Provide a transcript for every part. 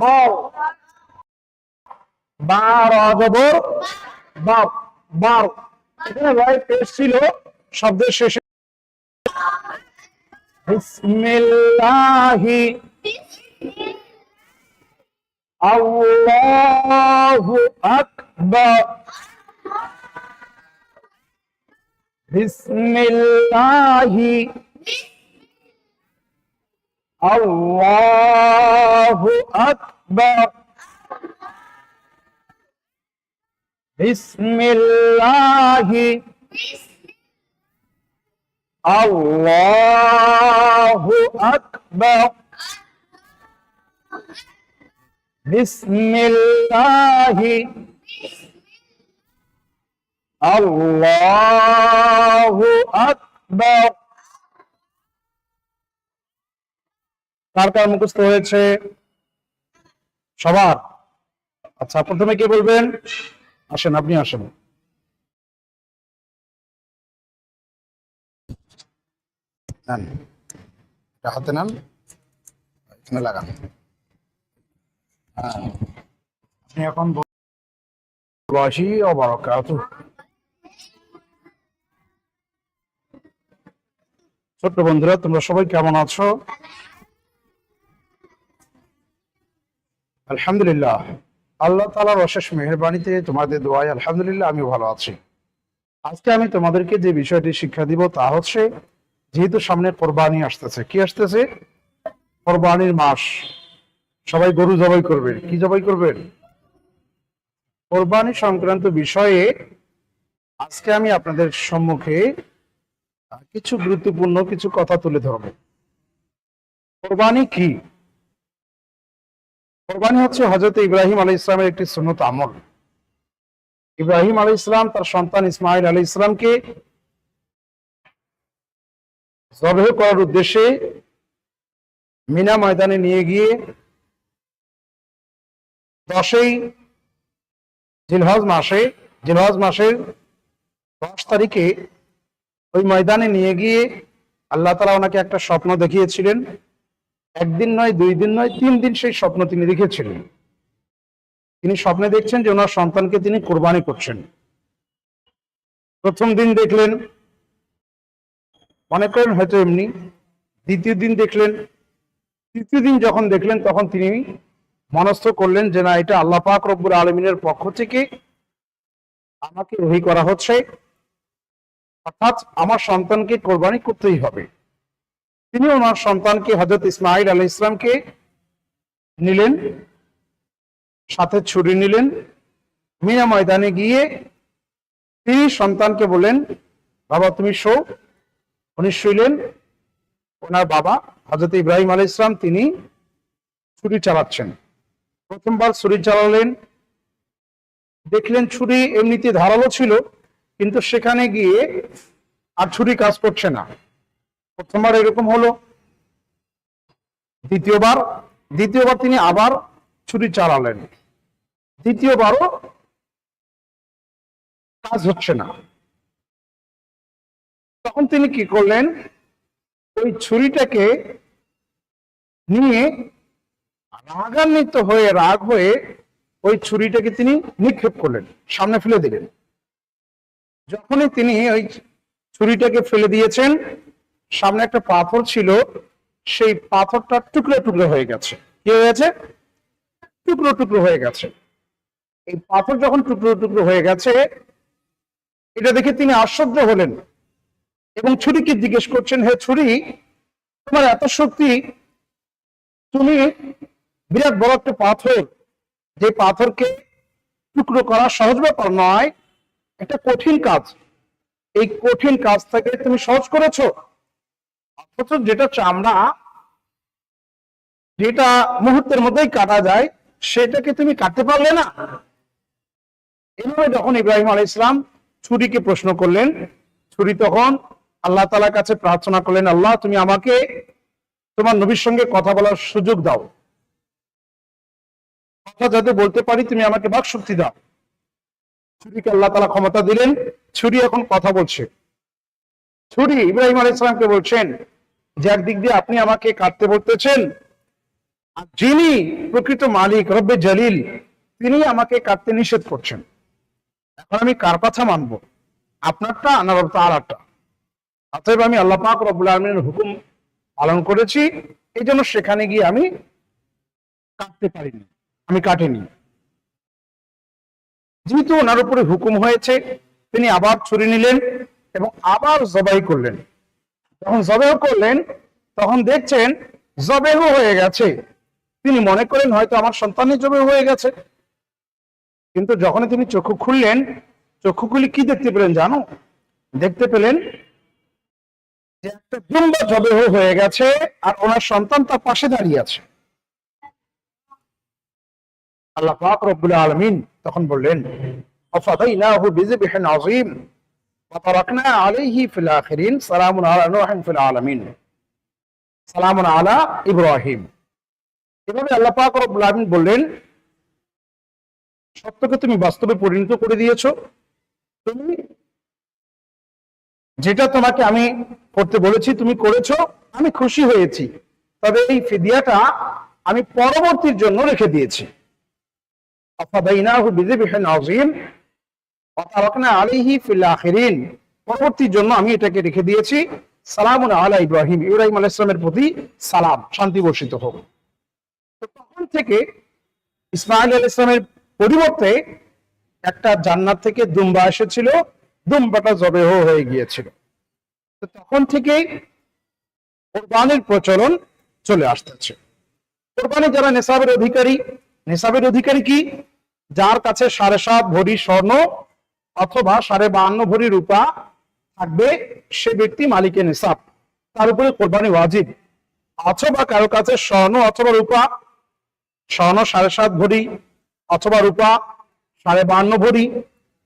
বাও বার অজবর বাপ বার এখানে রাইট পেশ ছিল শব্দের শেষে। বিসমিল্লাহি। আল্লাহু আকবার। বিসমিল্লাহি। আল্লাহু আকবার। বিসমিল্লাহি। আল্লাহু আকবার। বিসমিল্লাহি। আল্লাহু আকবার। কার কার মুখস্থ হয়েছে? সবার। আচ্ছা প্রথমে কে বলবেন? আসেন আপনি আসেন। হাতে নেন। এখানে লাগান। হ্যাঁ। আপনি এখন বয়সী ছোট্ট বন্ধুরা তোমরা সবাই কেমন আছো? আলহামদুলিল্লাহ। আল্লাহ তালার অশেষ মেহরবানিতে তোমাদের দোয়ায় আলহামদুলিল্লাহ আমি ভালো আছি। আজকে আমি তোমাদেরকে যে বিষয়টি শিক্ষা দিব তা হচ্ছে, যেহেতু সামনে কোরবানি আসতেছে, কি আসতেছে? কোরবানির মাস। সবাই গরু জবাই করবেন কি জবাই করবেন? কোরবানি সংক্রান্ত বিষয়ে আজকে আমি আপনাদের সম্মুখে কিছু গুরুত্বপূর্ণ কিছু কথা তুলে ধরব। কোরবানি কি? কোরবানি হচ্ছে হজরত ইব্রাহিম আলী ইসলামের একটি সুন্নত আমল। ইব্রাহিম আলী ইসলাম তার সন্তান ইসমাইল আলী ইসলামকে জবেহ করার উদ্দেশ্যে মিনা ময়দানে নিয়ে গিয়ে দশই জিলহজ মাসে, জিলহজ মাসের দশ তারিখে ওই ময়দানে নিয়ে গিয়ে আল্লাহ তালা ওনাকে একটা স্বপ্ন দেখিয়েছিলেন। একদিন নয়, দুই দিন নয়, তিন দিন সেই স্বপ্ন তিনি দেখেছিলেন। তিনি স্বপ্নে দেখছেন যে ওনার সন্তানকে তিনি কোরবানি করছেন। প্রথম দিন দেখলেন, মনে করেন হয়তো এমনি। দ্বিতীয় দিন দেখলেন, তৃতীয় দিন যখন দেখলেন, তখন তিনি মনস্থ করলেন যে না, এটা আল্লাহ পাক রব্বুর আলমিনের পক্ষ থেকে আমাকে ওহি করা হচ্ছে। অর্থাৎ আমার সন্তানকে কোরবানি করতেই হবে। তিনি ওনার সন্তানকে হজরত ইসমাইল আলী ইসলামকে নিলেন, সাথে ছুরি নিলেন মিনা ময়দানে গিয়ে তিনি সন্তানকে বললেন, বাবা, তুমি শো। উনি শুইলেন। ওনার বাবা হজরত ইব্রাহিম আলী ইসলাম তিনি ছুরি চালাচ্ছেন। প্রথমবার ছুরি চালালেন। দেখলেন ছুরি এমনিতে ধারালো ছিল, কিন্তু সেখানে গিয়ে আর ছুরি কাজ করছে না। প্রথমবার এরকম হলো। দ্বিতীয়বার দ্বিতীয়বার তিনি আবার ছুরি চালালেন। দ্বিতীয়বারও কাজ হচ্ছে না। তখন তিনি কি করলেন? ওই ছুরিটাকে নিয়ে রাগান্বিত হয়ে, রাগ হয়ে ওই ছুরিটাকে তিনি নিক্ষেপ করলেন, সামনে ফেলে দিলেন। যখনই তিনি ওই ছুরিটাকে ফেলে দিয়েছেন সামনে একটা পাথর ছিল, সেই পাথরটা টুকরো টুকরো হয়ে গেছে। কি হয়ে গেছে? টুকরো টুকরো হয়ে গেছে। এই পাথর যখন টুকরো টুকরো হয়ে গেছে, এটা দেখে তিনি আশ্চর্য হলেন এবং ছুরিকে জিজ্ঞেস করছেন, হে ছুরি, তোমার এত শক্তি, তুমি বিরাট বড় একটা পাথর, যে পাথরকে টুকরো করা সহজ ব্যাপার নয় একটা কঠিন কাজ। এই কঠিন কাজটাকে তুমি সহজ করেছ? অথচ যেটা চামড়া, যেটা মুহূর্তের মধ্যেই কাটা যায়, সেটাকে তুমি কাটতে পারলে না। এভাবে যখন ইব্রাহিম আলী ইসলাম ছুরিকে প্রশ্ন করলেন, ছুরি তখন আল্লাহ তালার কাছে প্রার্থনা করলেন, আল্লাহ, তুমি আমাকে তোমার নবীর সঙ্গে কথা বলার সুযোগ দাও। কথা যাতে বলতে পারি, তুমি আমাকে বাক শক্তি দাও। ছুরিকে আল্লাহ তালা ক্ষমতা দিলেন, ছুরি এখন কথা বলছে। ছুরি ইব্রাহিম আলী ইসলামকে বলছেন যে একদিক দিয়ে আপনি আমাকে কাটতে আর যিনি প্রকৃত মালিক, রব্বে জলিল, তিনি আমাকে কাটতে নিষেধ করছেন। এখন আমি কার কথা মানবো? আপনারটা না রব তালারটা অতএব আমি আল্লাহ পাক রব্বুল আলমিনের হুকুম পালন করেছি, এই জন্য সেখানে গিয়ে আমি কাটতে পারিনি, আমি কাটিনি। যেহেতু ওনার উপরে হুকুম হয়েছে, তিনি আবার ছুরি নিলেন এবং আবার জবাই করলেন। যখন জবেহ করলেন, তখন দেখছেন জবেহ হয়ে গেছে। তিনি মনে করেন হয়তো আমার সন্তানের জবেহ হয়ে গেছে। কিন্তু যখন তিনি চক্ষু খুললেন, চক্ষু খুলে কি দেখতে পেলেন জানো? দেখতে পেলেন জবেহ হয়ে গেছে আর ওনার সন্তান তার পাশে দাঁড়িয়ে আছে। আল্লাহ রব্বুল আলামিন তখন বললেন ওয়া তারাকনা আলাইহি ফিল আখিরিন সালামুন আলা নূহিন ফিল আলামিন সালামুন আলা ইব্রাহিম এভাবে আল্লাহ পাক রব্বুল আলামিন বললেন সত্যকে তুমি বাস্তবে পরিণত করে দিয়েছো তুমি যেটা তোমাকে আমি করতে বলেছি তুমি করেছো আমি খুশি হয়েছি তবে এই ফিদিয়াটা আমি পরবর্তীর জন্য রেখে দিয়েছি أفضيناه بذبح عظيم পরবর্তীর জন্য আমি এটাকে রেখে দিয়েছি। সালাম ইব্রাহিম। ইব্রাহিম ইসলামের প্রতি সালাম, শান্তি বর্ষিত হোক। তখন থেকে ইসমাইল আল ইসলামের পরিবর্তে একটা থেকে দুম্বা এসেছিল। দুম্বাটা হয়ে গিয়েছিল। তখন থেকে কোরবানের প্রচলন চলে আসতেছে। কোরবানি যারা নেশাবের অধিকারী নেশাবের অধিকারী কি? যার কাছে সাড়ে সাত ভরি স্বর্ণ অথবা সাড়ে বাহান্ন ভরি রূপা থাকবে সে ব্যক্তি মালিকের নেশাব তার উপরে কোরবানি ওয়াজিব। অথবা কারও কাছে স্বর্ণ অথবা রূপা, স্বর্ণ সাড়ে সাত ভরি অথবা রূপা, সাড়ে বাহান্ন ভরি,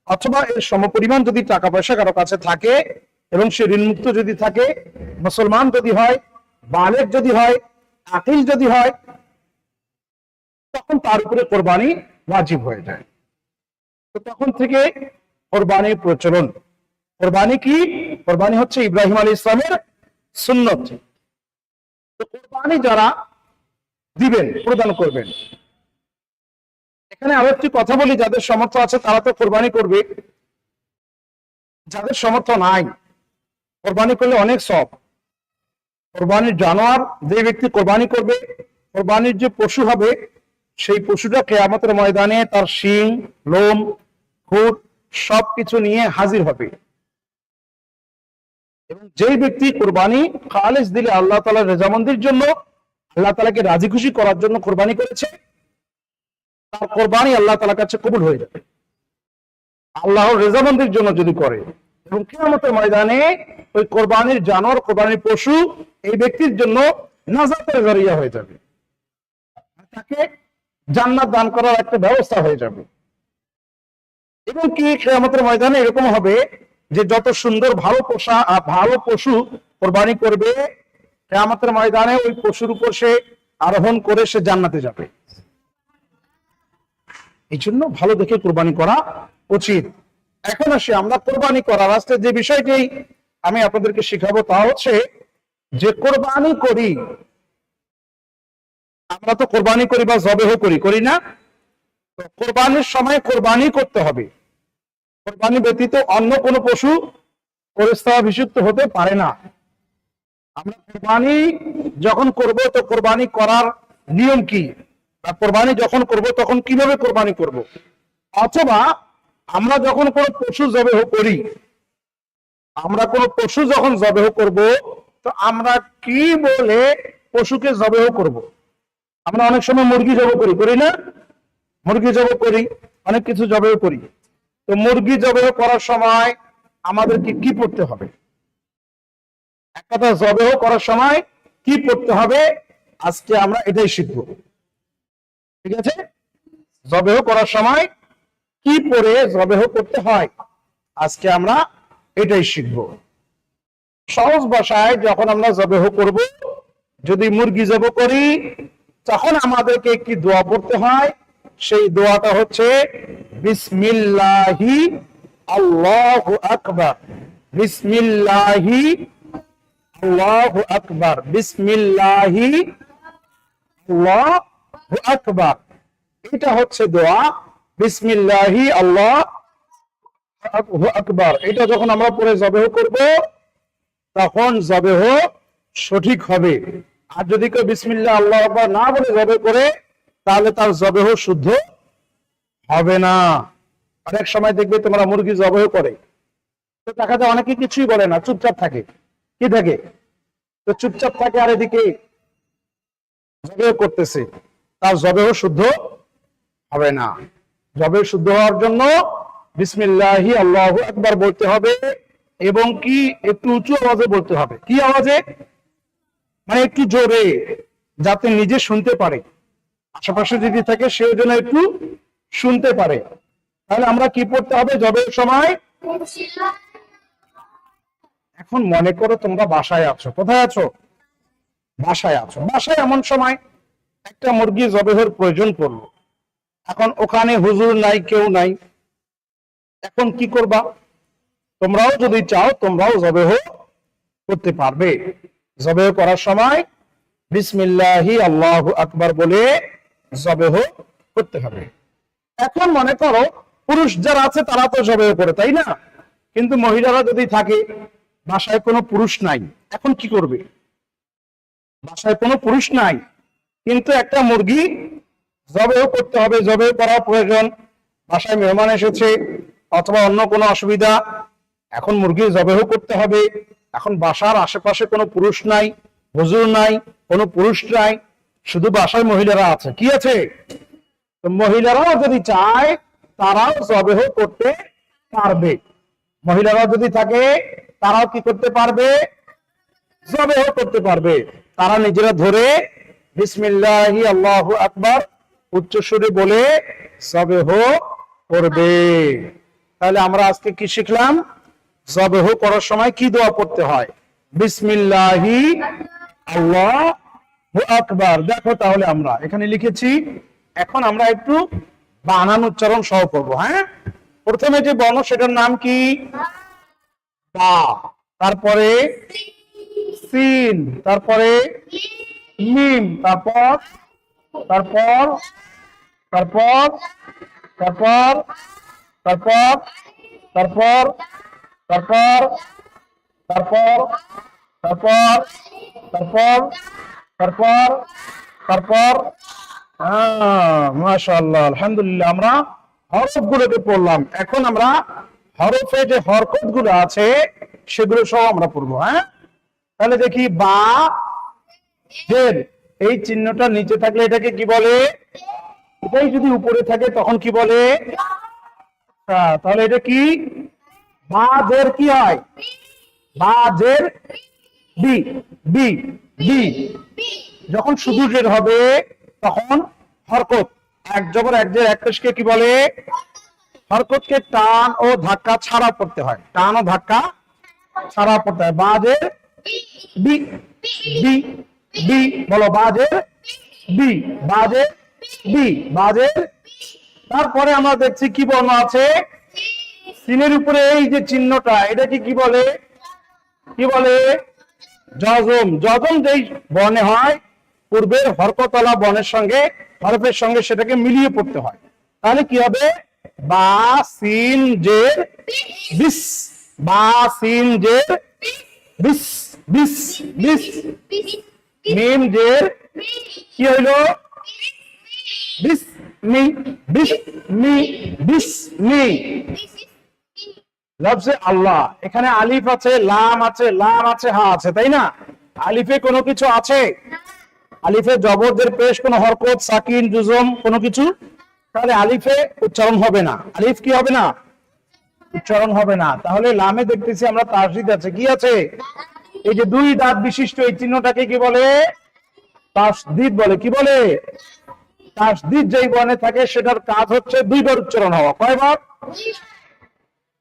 অথবা এর সমপরিমাণ যদি টাকা পয়সা কারও কাছে থাকে এবং সে ঋণমুক্ত যদি থাকে, মুসলমান যদি হয়, বালেক যদি হয়, আকিল যদি হয়, তখন তার উপরে কোরবানি ওয়াজিব হয়ে যায়। তো তখন থেকে কোরবানির প্রচলন। কোরবানি কি? কোরবানি হচ্ছে ইব্রাহিম আলী ইসলামের সুন্নত। কোরবানি যারা দিবেন, প্রদান করবেন। এখানে আরও একটি কথা বলি, যাদের সমর্থ আছে তারা তো কোরবানি করবে। যাদের সমর্থ নাই, কোরবানি করলে অনেক সব কোরবানির জানোয়ার যে ব্যক্তি কোরবানি করবে, কোরবানির যে পশু হবে, সেই পশুটা কেয়ামতের ময়দানে তার শিং, লোম, খুঁট সবকিছু নিয়ে হাজির হবে। এবং যেই ব্যক্তি কোরবানি খালেজ দিলে আল্লাহ তালার রেজামন্দির জন্য, আল্লাহ তালাকে রাজি খুশি করার জন্য কোরবানি করেছে, তার কোরবানি আল্লাহ তালার কাছে কবুল হয়ে যাবে। আল্লাহর রেজামন্দির জন্য যদি করে, এবং কেয়ামতের ময়দানে ওই কোরবানির জানোয়ার, কোরবানির পশু এই ব্যক্তির জন্য নাজাতের জরিয়া হয়ে যাবে। তাকে জান্নাত দান করার একটা ব্যবস্থা হয়ে যাবে। এবং কি কেয়ামতের ময়দানে এরকম হবে যে যত সুন্দর ভালো পোষা ভালো পশু কোরবানি করবে কেয়ামতের ময়দানে ওই পশুর উপর সে আরোহণ করে সে জান্নাতে যাবে। এই জন্য ভালো দেখে কোরবানি করা উচিত। এখন আসি আমরা কোরবানি করার। আজকে যে বিষয়টি আমি আপনাদেরকে শিখাবো তা হচ্ছে যে কোরবানি করি, আমরা তো কোরবানি করি বা জবেহ করি করি না। কোরবানির সময় কোরবানি করতে হবে। কোরবানি ব্যতীত অন্য কোনো পশু পরিস্থাভিষিক্ত হতে পারে না। আমরা কোরবানি যখন করব, তো কোরবানি করার নিয়ম কি? কোরবানি যখন করব, তখন কীভাবে কোরবানি করব? অথবা আমরা যখন কোনো পশু জবেহ করি, আমরা কোনো পশু যখন জবেহ করব, তো আমরা কি বলে পশুকে জবেহ করব? আমরা অনেক সময় মুরগি জব করি করি না? মুরগি জব করি, অনেক কিছু জবেহ করি। তো মুরগি জবেহ করার সময় আমাদেরকে কি পড়তে হবে? এক কথা জবেহ করার সময় কি পড়তে হবে? আজকে আমরা এটাই শিখব। ঠিক আছে? জবেহ করার সময় কি পড়ে জবেহ করতে হয়? আজকে আমরা এটাই শিখব। সহজ ভাষায় যখন আমরা জবেহ করব, যদি মুরগি জব করি, তখন আমাদেরকে একটি দোয়া পড়তে হয়? সেই দোয়াটা হচ্ছে, বিসমিল্লাহি আল্লাহু আকবার। বিসমিল্লাহি আল্লাহু আকবার। বিসমিল্লাহি আল্লাহ আকবার। এটা হচ্ছে দোয়া, বিসমিল্লাহি আল্লাহ আকবার। এটা যখন আমরা পরে জবেহ করব, তখন জবেহ সঠিক হবে। আর যদি কেউ বিসমিল্লাহ, আল্লাহ আকবার না বলে জবে করে তাহলে তার জবেহ শুদ্ধ হবে না। অনেক সময় দেখবে তোমরা মুরগি জবেহ করে। তো দেখা যায় অনেকে কিছুই বলে না, চুপচাপ থাকে। কি থাকে? তো চুপচাপ থাকে আর এদিকে জবেহ করতেছে। তার জবেহ শুদ্ধ হবে না। জবে শুদ্ধ হওয়ার জন্য বিসমিল্লাহি, আল্লাহ একবার বলতে হবে এবং কি? একটু উঁচু আওয়াজে বলতে হবে। কি আওয়াজে? মানে একটু জোরে, যাতে নিজে শুনতে পারে। আশেপাশে যদি থাকে সেও যেন একটু শুনতে পারে। তাহলে আমরা কি পড়তে হবে? জবের সময়। এখন মনে করো তোমরা বাসায় আছো। কোথায় আছো? বাসায় আছো। বাসায় এমন সময় একটা মুরগি জবেহের প্রয়োজন পড়ল। এখন ওখানে হুজুর নাই, কেউ নাই। এখন কি করবা? তোমরাও যদি চাও, তোমরাও জবেহ করতে পারবে। জবেহ করার সময় বিসমিল্লাহি আল্লাহ আকবার বলে জবেহ করতে হবে। এখন মনে করো, পুরুষ যারা আছে তারা তো জবেহ করে, তাই না? কিন্তু মহিলারা যদি থাকে, বাসায় কোনো পুরুষ নাই, এখন কি করবে? বাসায় কোনো পুরুষ নাই, কিন্তু একটা মুরগি জবেহ করতে হবে, জবেহ করা প্রয়োজন। বাসায় মেহমান এসেছে, অথবা অন্য কোনো অসুবিধা, এখন মুরগি জবেহ করতে হবে। এখন বাসার আশেপাশে কোনো পুরুষ নাই, হুজুর নাই, কোনো পুরুষ নাই শুধু বাসায় মহিলারা আছে। কি আছে? মহিলারাও যদি চায়, তারাও জবেহ করতে পারবে। মহিলারা যদি থাকে, তারাও কি করতে পারবে? জবেহ করতে পারবে। তারা নিজেরা ধরে বিসমিল্লাহি, আল্লাহ আকবার উচ্চ সুরে বলে জবেহ করবে। তাহলে আমরা আজকে কি শিখলাম? জবেহ করার সময় কি দোয়া পড়তে হয়? বিসমিল্লাহি, আল্লাহ আকবার দেখো তাহলে আমরা এখানে লিখেছি এখন আমরা একটু বানান উচ্চারণ সহ করব হ্যাঁ প্রথমে যে বর্ণ সেটার নাম কি বা তারপরে সিন তারপরে মিম তারপর তারপর তারপর তারপর তারপর তারপর তারপর তারপর তারপর তারপর তারপর তারপর মাশাআল্লাহ আলহামদুলিল্লাহ আমরা হরফ গুলোকে পড়লাম। এখন আমরা হরফে যে হরকতগুলো আছে সেগুলো সহ আমরা পড়ব হ্যাঁ? তাহলে দেখি বা এই চিহ্নটা নিচে থাকলে এটাকে কি বলে? এটাই যদি উপরে থাকে তখন কি বলে? আচ্ছা, তাহলে এটা কি? বা জের কি হয়? বা জের বি বি যখন শুধু জের হবে তখন হরকত। এক জবর এক জের এক পেশকে কি বলে? হরকতকে টান ও ধাক্কা ছাড়া পড়তে হয়। টান ও ধাক্কা ছাড়া পড়তে হয়। বাজের বি বি বি বলো বাজের বি বাজের বি বাজের তারপরে আমরা দেখছি কি বর্ণ আছে? সিনের উপরে এই যে চিহ্নটা এটাকে কি বলে? কি বলে? জজম জজম যেই বর্ণে হয়, পূর্বের হরকতলা বর্ণের সঙ্গে, হরফের সঙ্গে সেটাকে মিলিয়ে পড়তে হয়। তাহলে কি হবে? বা, সিন, জের, বিস। বা, সিন, জের, বিস। বিস বিস। মিম, জের, কি হইল? বিস, মি বিস মি বিস, মি। লফজে আল্লাহ। এখানে আলিফ আছে, লাম আছে লাম আছে, হা আছে, তাই না? আলিফে কোনো কিছু আছে? আলিফে জবরদের পেশ কোনো হরকত, সাকিন, জুজম কোনো কিছু? তাহলে আলিফে উচ্চারণ হবে না। আলিফ কি হবে না? উচ্চারণ হবে না। তাহলে লামে দেখতেছি আমরা তাসদিদ আছে। কি আছে? এই যে দুই দাঁত বিশিষ্ট, এই চিহ্নটাকে কি বলে? তাসদিদ বলে। কি বলে? তাসদিদ যেই বর্ণে থাকে, সেটার কাজ হচ্ছে দুইবার উচ্চারণ হওয়া। কয়বার?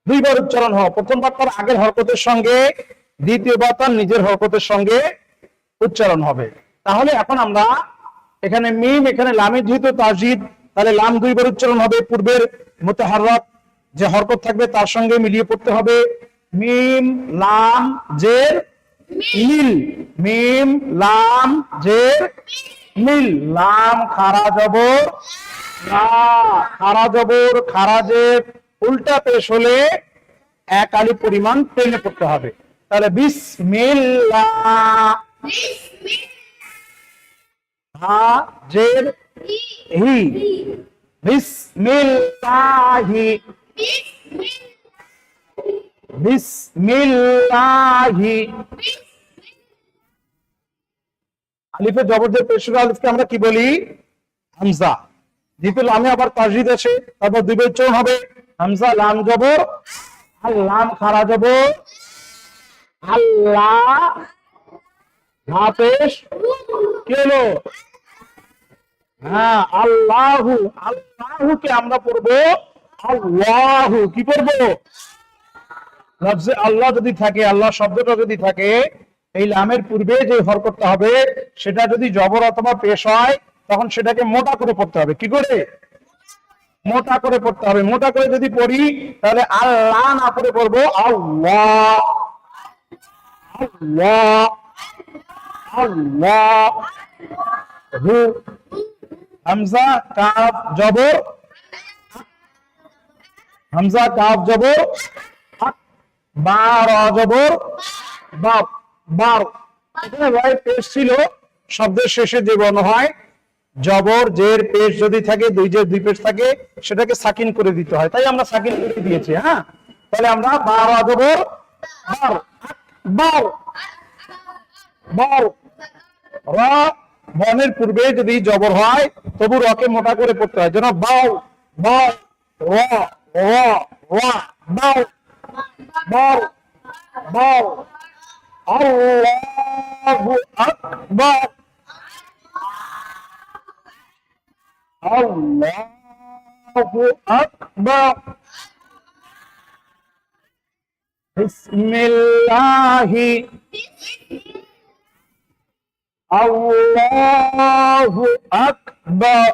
দুইবার উচ্চারণ হওয়া। প্রথমবার তার আগের হরকতের সঙ্গে দ্বিতীয়বার তার নিজের হরকতের সঙ্গে উচ্চারণ হবে। তাহলে এখন আমরা এখানে মিম, এখানে লামের যেহেতু তাজিদ, তাহলে লাম দুইবার উচ্চারণ হবে। পূর্বের মোতাহারক যে হরকত থাকবে তার সঙ্গে মিলিয়ে পড়তে হবে। মিম, লাম, জের, মিল। মিম, লাম, জের, মিল। লাম, খারা, জবর। খারা, জবর খারাজের উল্টা পেশ হলে এক আলি পরিমাণ টেনে পড়তে হবে। তাহলে বিসমিল্লাহ। হা জের হি বিসমিল্লাহি। বিসমিল্লাহি আলিফে জবর পেশুর আলিফকে আমরা কি বলি? হামজা। দ্বিতীয় লামে আবার তাজিদ আছে তারপর দুই উচ্চারণ হবে। হামজা লাম জবর আর লাম খারা জবর আল্লাহ কি হলো? হ্যাঁ আল্লাহু, আল্লাহুকে আমরা পড়ব আল্লাহু। কি পড়ব? আল্লাহ যদি থাকে, আল্লাহ শব্দটা যদি থাকে, এই লামের পূর্বে যে হরকতটা হবে, সেটা যদি জবর অথবা পেশ হয়, তখন সেটাকে মোটা করে পড়তে হবে। কি করে? মোটা করে পড়তে হবে। মোটা করে যদি পড়ি, তাহলে আল্লাহ না করে পড়ব হামজা, কাফ, জবর। হামজা, কাফ, জবর। বার অজবর বাপ বার ছিল, শব্দের শেষে যে বর্ণ হয় জবর জের পেশ যদি থাকে দুই জের দুই পেশ থাকে সেটাকে সাকিন করে দিতে হয়। তাই আমরা সাকিন করে দিয়েছি হ্যাঁ? তাহলে আমরা বার অজবর বার আক, বার বার র বনের পূর্বে যদি জবর হয় তবু রকে মোটা করে পড়তে হয়। যেন বাউ বাউ র র র বাউ বাউ বাউ। আল্লাহু আকবার। আল্লাহু আকবার বিসমিল্লাহি আল্লাহু আকবার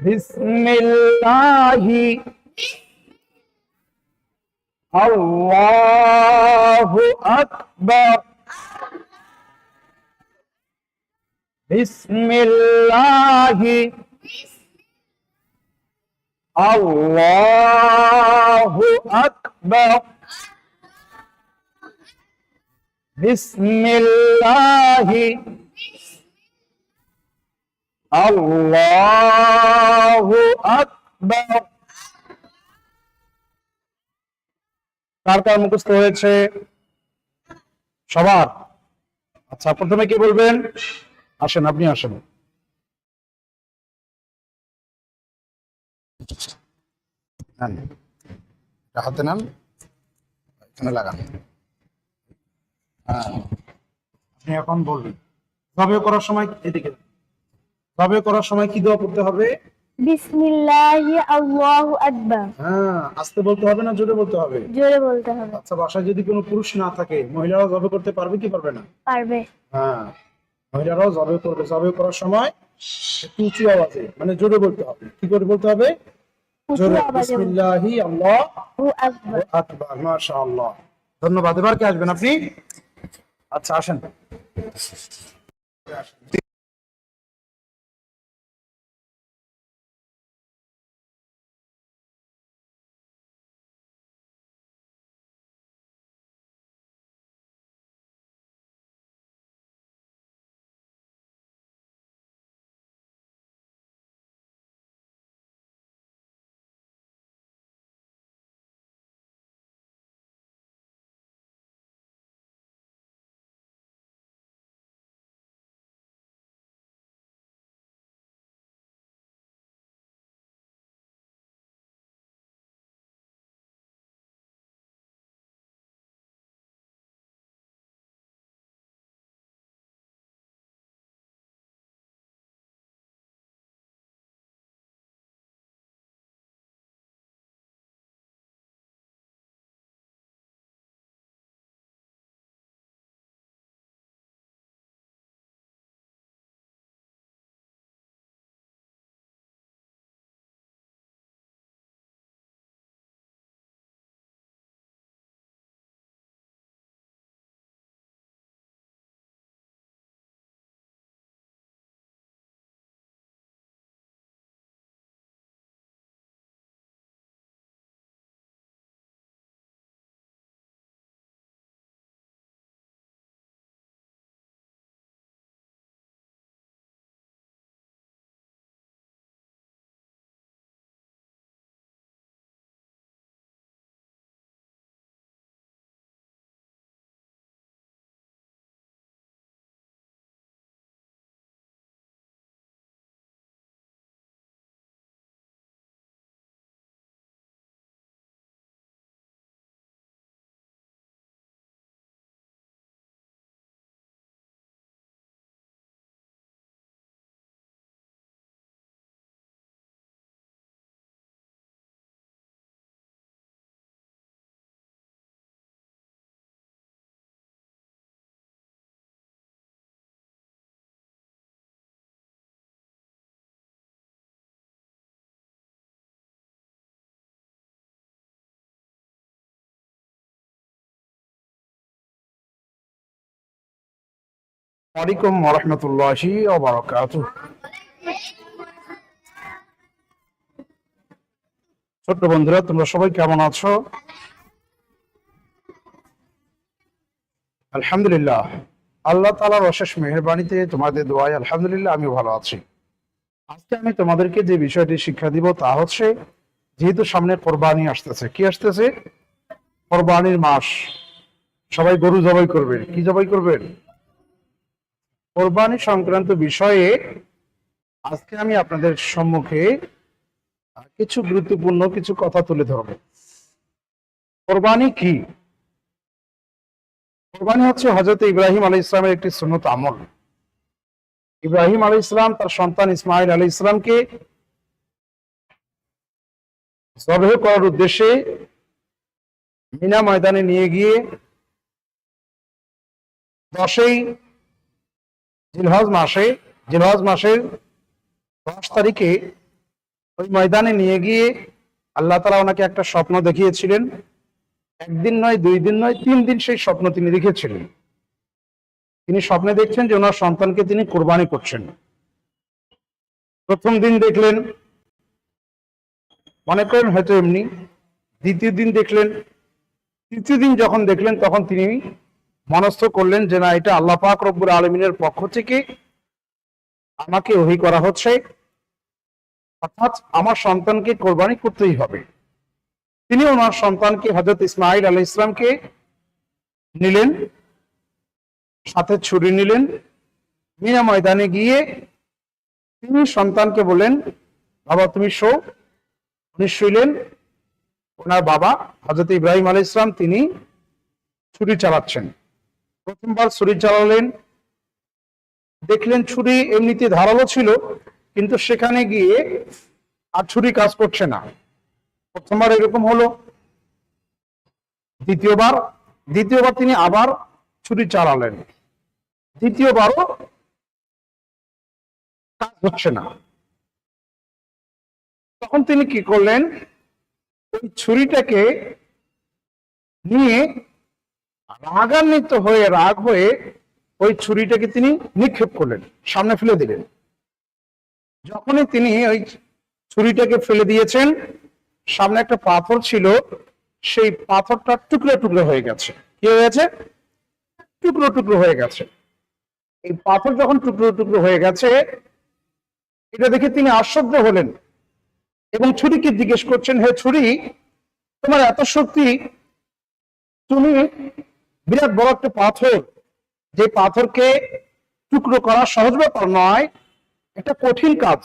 বিসমিল্লাহি আল্লাহু আকবার বিসমিল্লাহি। আল্লাহু আকবার। বিসমিল্লাহি। আল্লাহু আকবার। কার কার মুখস্থ হয়েছে? সবার। আচ্ছা প্রথমে কি বলবেন? আসেন আপনি আসেন। হাতে নেন। এখানে লাগান। হ্যাঁ। আপনি এখন বলবেন। জবে করার সময় এদিকে জবে করার সময় কি দোয়া করতে হবে? বিসমিল্লাহি আল্লাহু আকবার। হ্যাঁ আস্তে বলতে হবে না জোরে বলতে হবে? জোরে বলতে হবে। আচ্ছা বাসায় যদি কোনো পুরুষ না থাকে মহিলারা জবে করতে পারবে কি পারবে না? পারবে। হ্যাঁ। মহিলারাও জবে করবে। জবে করার সময় একটু উঁচু আওয়াজে মানে জোরে বলতে হবে। কি করে বলতে হবে? জোরে বিসমিল্লাহি আল্লাহ আকবার মাশাআল্লাহ। ধন্যবাদ। এবার কে আসবেন আপনি? আচ্ছা আসেন। ওয়ালাইকুম রহমতুল্লাহি ছোট্ট বন্ধুরা, তোমরা সবাই কেমন আছো? আলহামদুলিল্লাহ। আল্লাহ তালার অশেষ মেহরবানিতে তোমাদের দোয়াই আলহামদুলিল্লাহ আমি ভালো আছি। আজকে আমি তোমাদেরকে যে বিষয়টি শিক্ষা দিব তা হচ্ছে, যেহেতু সামনে কোরবানি আসতেছে, কি আসতেছে? কোরবানির মাস। সবাই গরু জবাই করবেন। কি জবাই করবেন? কোরবানি সংক্রান্ত বিষয়ে আজকে আমি আপনাদের সম্মুখে কিছু গুরুত্বপূর্ণ কিছু কথা তুলে ধরব। কোরবানি কি? কোরবানি হচ্ছে হজরত ইব্রাহিম আলী ইসলামের একটি সুন্নত আমল। ইব্রাহিম আলী ইসলাম তার সন্তান ইসমাইল আলী ইসলামকে জবেহ করার উদ্দেশ্যে মিনা ময়দানে নিয়ে গিয়ে দশই জিলহজ মাসে, জিলহজ মাসের দশ তারিখে ওই ময়দানে নিয়ে গিয়ে আল্লাহ তালা ওনাকে একটা স্বপ্ন দেখিয়েছিলেন। একদিন নয়, দুই দিন নয়, তিন দিন সেই স্বপ্ন তিনি দেখেছিলেন তিনি স্বপ্নে দেখছেন যে ওনার সন্তানকে তিনি কোরবানি করছেন। প্রথম দিন দেখলেন, মনে করেন হয়তো এমনি। দ্বিতীয় দিন দেখলেন, তৃতীয় দিন যখন দেখলেন, তখন তিনি মনস্থ করলেন যে না, এটা আল্লাহ পাক রব্বুর আলমিনের পক্ষ থেকে আমাকে ওহি করা হচ্ছে। অর্থাৎ আমার সন্তানকে কোরবানি করতেই হবে। তিনি ওনার সন্তানকে হজরত ইসমাইল আলহ ইসলামকে নিলেন, সাথে ছুরি নিলেন মিনা ময়দানে গিয়ে তিনি সন্তানকে বললেন, বাবা, তুমি শো। উনি শুইলেন। ওনার বাবা হজরত ইব্রাহিম আলহ ইসলাম তিনি ছুরি চালাচ্ছেন। প্রথমবার ছুরি চালালেন। দেখলেন ছুরি এমনিতে ধারালো ছিল, কিন্তু সেখানে গিয়ে আর ছুরি কাজ করছে না। প্রথমবার এরকম হলো। দ্বিতীয়বার দ্বিতীয়বার তিনি আবার ছুরি চালালেন। দ্বিতীয়বারও কাজ হচ্ছে না। তখন তিনি কি করলেন? ওই ছুরিটাকে নিয়ে রাগান্বিত হয়ে, রাগ হয়ে ওই ছুরিটাকে তিনি নিক্ষেপ করলেন, সামনে ফেলে দিলেন। যখনই তিনি ওই ছুরিটাকে ফেলে দিয়েছেন, সামনে একটা পাথর ছিল, সেই পাথরটা টুকরো টুকরো হয়ে গেছে। কি হয়ে গেছে? টুকরো টুকরো হয়ে গেছে। এই পাথর যখন টুকরো টুকরো হয়ে গেছে, এটা দেখে তিনি আশ্চর্য হলেন এবং ছুরিকে জিজ্ঞেস করছেন, হে ছুরি, তোমার এত শক্তি, তুমি বিরাট বড় একটা পাথর। যে পাথরকে টুকরো করা সহজ ব্যাপার নয় একটা কঠিন কাজ।